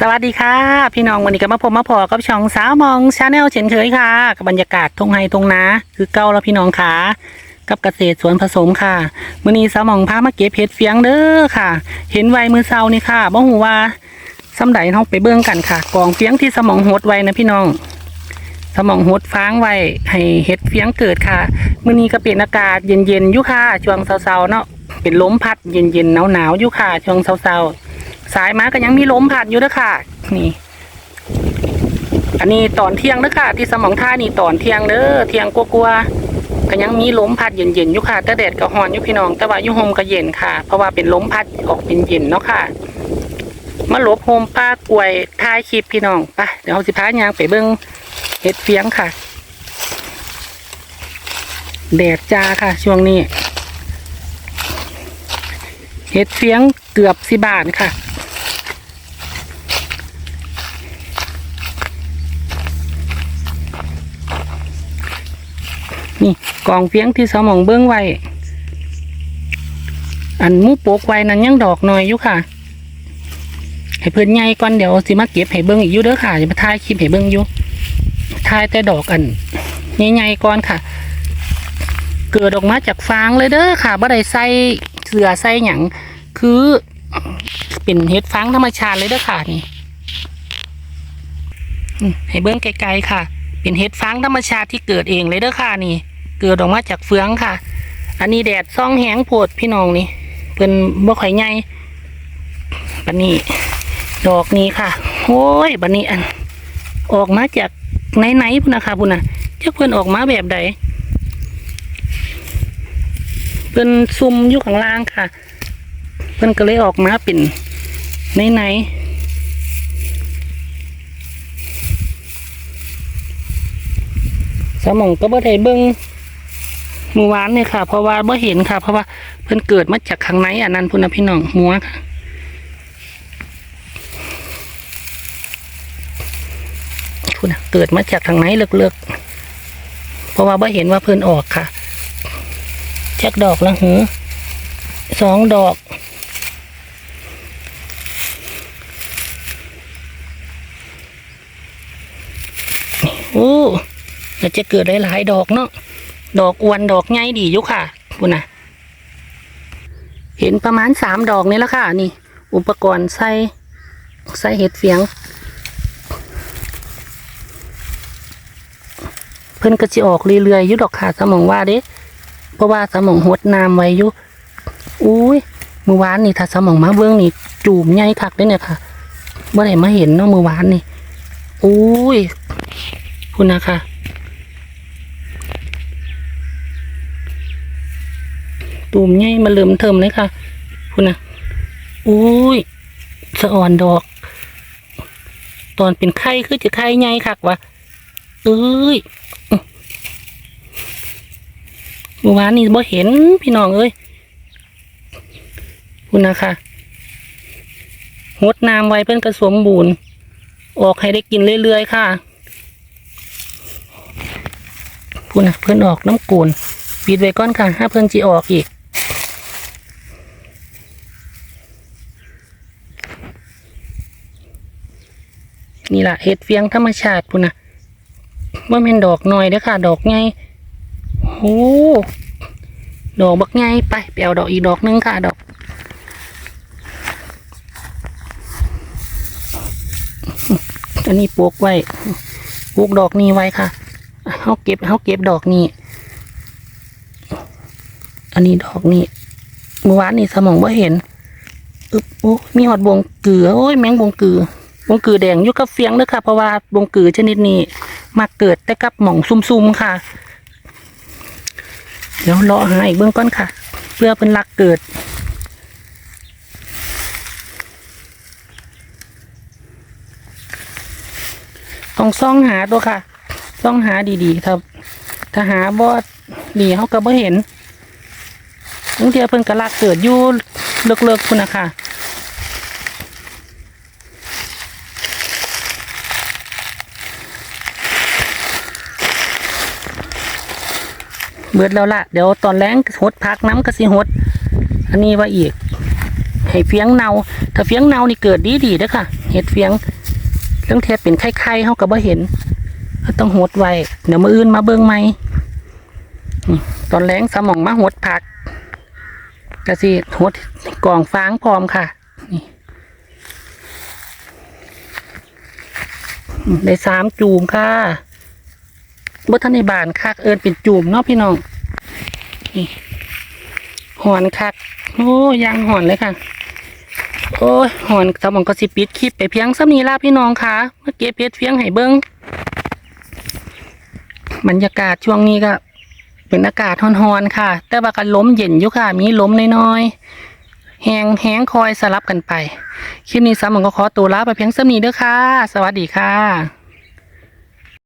สวัสดีค่ะ พี่น้องวันนี้ก็มาพบมาพอกับช่องสาวมองชาแนลเช่นเคยค่ะกับบรรยากาศทงไฮทงนาคือเก้าแล้วพี่น้องค่ะ กับเกษตรสวนผสมค่ะมื้อนี้สาวมองพามาเก็บเห็ดเฟียงเด้อค่ะ เห็นไวมือเซานี่ค่ะบ่ฮู้ว่าสำใดเฮาไปเบิ่งกันค่ะกองเฟียงที่สมองโหดไว้นะพี่น้อง สมองโหดฟางไว้ให้เห็ดเฟียงเกิดค่ะมื้อนี้ก็เป็นอากาศเย็นๆอยู่ค่ะช่วงเช้าๆเนาะเป็นลมพัดเย็นๆหนาวๆอยู่ค่ะช่วงเช้าๆ สายมาก็ยังมีลมพัดอยู่เด้อค่ะ นี่ อันนี้ตอนเที่ยงเด้อค่ะ ที่สมองท่านี่ตอนเที่ยงเด้อเที่ยงกลัวๆก็ยังมีลมพัดเย็นๆอยู่ค่ะแต่แดดก็ร้อนอยู่พี่น้อง แต่ว่าอยู่โฮมก็เย็นค่ะ เพราะว่าเป็นลมพัดออกเป็นเย็นเนาะค่ะมาหลบโฮมป้ากล้วยท้ายคลิปพี่น้องไปเดี๋ยวเราสิพายางไปเบิ่งเห็ดเฟียงค่ะ แดดจ้าค่ะ ช่วงนี้เห็ดเฟียงเกือบสิบาทค่ะ นี่กองเฟียงที่สมองเบิ้องไว้ อันมูโปกไว้นั้นยังดอกน้อยอยู่ค่ะ ให้เพื่อนใหญ่ก่อนเดี๋ยวสิมาเก็บให้เบิ้องอีกอยู่เด้อค่ะจะมาถ่ายคลิปให้เบิ้องอยู่ถ่ายแต่ดอกอันใหญ่ๆก่อนค่ะ เกิดออกมาจากฟางเลยเด้อค่ะบ่ได้ใส่เสือใส่หยังคือเป็นเห็ดฟางธรรมชาติเลยเด้อค่ะนี่ให้เบิ้องไกลๆค่ะ เป็นเห็ดฟางธรรมชาติที่เกิดเองเลยเด้อค่ะนี่ เกิดออกมาจากเฟืองค่ะ อันนี้แดดซ่องแหงโพดพี่น้องนี่เพิ่นบ่ค่อยใหญ่บัดนี้ ดอกนี้ค่ะโอ้ยบัดนี้อัน ออกมาจากไหนๆพุ่นนะคะพุ่นน่ะจักเพิ่อนออกมาแบบใดเพิ่นซุ่มอยู่ข้างล่างค่ะ เพิ่นก็เลยออกมาเป็นไหนไหนๆสมองก็บ่ได้เบิ่ง มื่อวานเนี่ยค่ะ เพราะว่าบ่เห็นค่ะ เพราะว่าเพิ่นเกิดมาจากข้างในอันนั้นพุ่นนะพี่น้องหัวค่ะคุณนะเกิดมาจากทางไหนเลือกๆเพราะว่าบ่เห็นว่าเพิ่นออกค่ะแจ็คดอกละหือสองดอกโอ้น่าจะเกิดหลายๆดอกเนาะ ดอกอวนดอกใหญ่ดีอยู่ค่ะคุณนะเห็นประมาณสามดอกนี่แล้วค่ะ นี่ อุปกรณ์ใส่ใส่เห็ดเฟียง เพิ่นก็จะออกเรื่อยๆอยู่ดอกค่ะสมองว่าเด้เพราะว่าสมองหดน้ำไว้อยู่อุ้ยเมื่อวานนี่ถ้าสมองมาเบื้องนี่จูบใหญ่คักเลยเนี่ยค่ะเมื่อไหร่มาเห็นเนาะเมื่อวานนี่อุ้ยคุณนะคะ ตูมใหญ่มาเริ่มเทิมเลยค่ะคุณนะอุ้ยสะอ่อนดอก ตอนเป็นไข่คือจะไข่ใหญ่คักวะเอ้ยเมื่อวานนี้บ่เห็นพี่น้องเอ้ยคุณนะคะหดน้ำไว้เพื่อนกระสมบูรณ์ ออกให้ได้กินเรื่อยๆค่ะพูดนะเพื่อนออกน้ำกูนปิดไว้ก่อนค่ะ ถ้าเพื่อนจีออกอีก นี่ล่ะเห็ดเฟียงธรรมชาติพูดนะว่าเป็นดอกหน้อยเด้อค่ะ ดอกไงโอ้ดอกบักไงไปไปเอาดอกอีกดอกหนึงค่ะ ดอก อันนี้ปลูกไว้ปลูกดอกนี้ไว้ค่ะเขาเก็บเขาเก็บดอกนี้ อันนี้ดอกนี้เมื่อวานนี่สมองว่าเห็นอึบโอ้มีหอดบวงเกลือโอ้ยแมงบวงเกลือ บวงเกือแดงอยู่กับเฟียงเด้อค่ะ เพราะว่าบวงเกือชนิดนี้มาเกิดแต่กับหม่องซุ่มๆค่ะ เดี๋ยวรอหาอีกเบื้องก้อนค่ะ เพื่อเป็นหลักเกิดต้องซ่องหาตัวค่ะซ่องหาดีๆครับถ้าหาบอดดีเขาก็บ่เห็นบางทีเพิ่นกระลักเกิดอยู่เลิกๆคุณนะคะ เบิดแล้วล่ะเดี๋ยวตอนแรงหดพักน้ำก็สิหด อันนี้ว่าอีก ให้เฟียงเนาถ้าเฟียงเนานี่เกิดดีดีเด้อค่ะ เห็ดเฟียงเรื่องเทียเป็นไข่ๆเขาก็บ่เห็นต้องหดไว้ เดี๋ยวมืออื่นมาเบิ่งไหมนี่ตอนแรงสมองมาหดผักกระสิหดกล่องฟางพร้อมค่ะนี่ได้สามจูมค่ะ บทันในบานคักเอินเป็นจูมเนาะพี่น้องนี่หอนคัก โอ้ยังหอนเลยค่ะ โอ้ยหอนสมองก็สิปิดคลิปไปเพียงซ้ำนี้ล่ะพี่น้องค่ะเมื่อกี้เพชรเพียงให้เบิ้งบรรยากาศช่วงนี้ก็ เป็นอากาศฮ้อนๆค่ะ แต่ว่าก็ล้มเย็นอยู่ค่ะ มีล้มน้อยๆแหงแหงคอยสลับกันไป คลิปนี้สามองก็ขอตัวลาไปเพียงซ้ำนี้เด้อค่ะ สวัสดีค่ะ